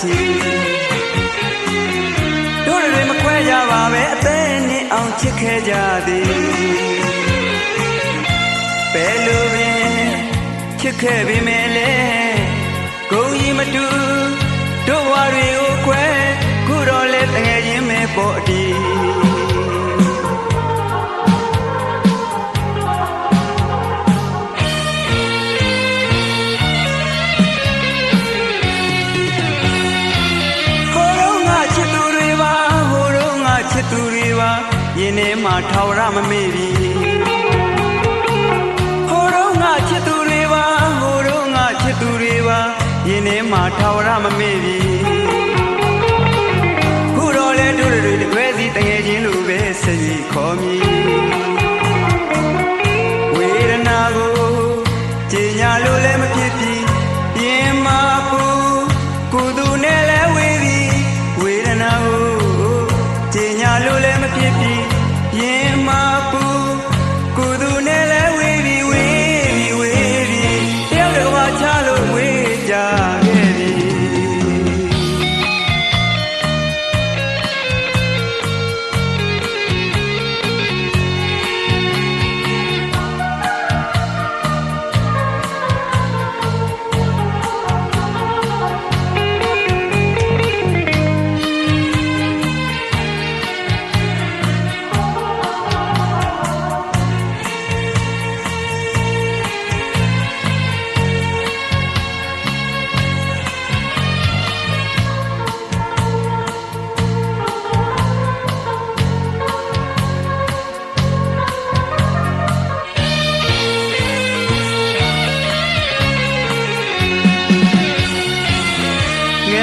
ချီတို့တွေမခွဲကြပါပဲအသေးနဲ့အောင်ချစ်ခဲ့ကြသည်ဘယ်လိုပင်ချစ်ခဲ့ပြီမဲလဲဂုံကြီးမတူတို့ဘဝတွေကိုခွဲခုတော့လဲတငယ်ချင်းမဲပေါ်အတီး မှာထောင်ရမမေ့ပြီဟိုတော့ငါချစ်သူတွေပါဟိုတော့ငါချစ်သူတွေပါရင်ထဲမှာထောင်ရမမေ့ပြီခုတော့လဲတို့တွေတကွဲစီတငယ်ချင်းလိုပဲစိတ်ခေါ်မြည်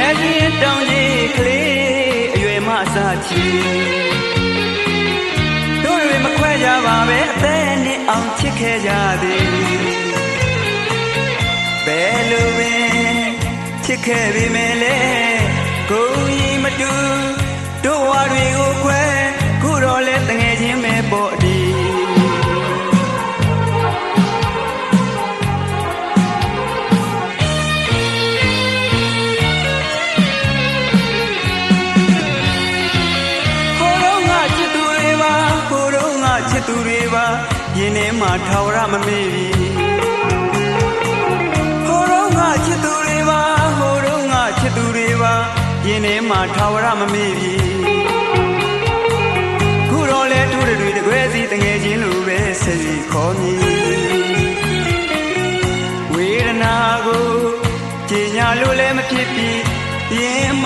ငယ်ချင်းတောင်ကြီးကလေးအရွယ်မအစချီတို့တွေမခွဲကြပါပဲအသက်နဲ့အောင်ချစ်ခဲ့ကြသည်ဘယ်လိုပင်ချစ်ခဲ့ပြီမဲလဲကိုကြီးမတူတို့ဝါတွေကိုခွဲခု တွေပါရင်ထဲမှာထောင်ရမမေ့ပြီဟိုတော့ငါချစ်သူတွေပါဟိုတော့ငါချစ်သူတွေပါရင်ထဲမှာထောင်ရမမေ့ပြီခုတော့လဲတူတွေတွေတကွဲစီတငယ်ချင်းလိုပဲစိတ်ခေါ်မြည်ဝေဒနာကိုကြင်ညာလို့လည်းမဖြစ်ပြီရင်မ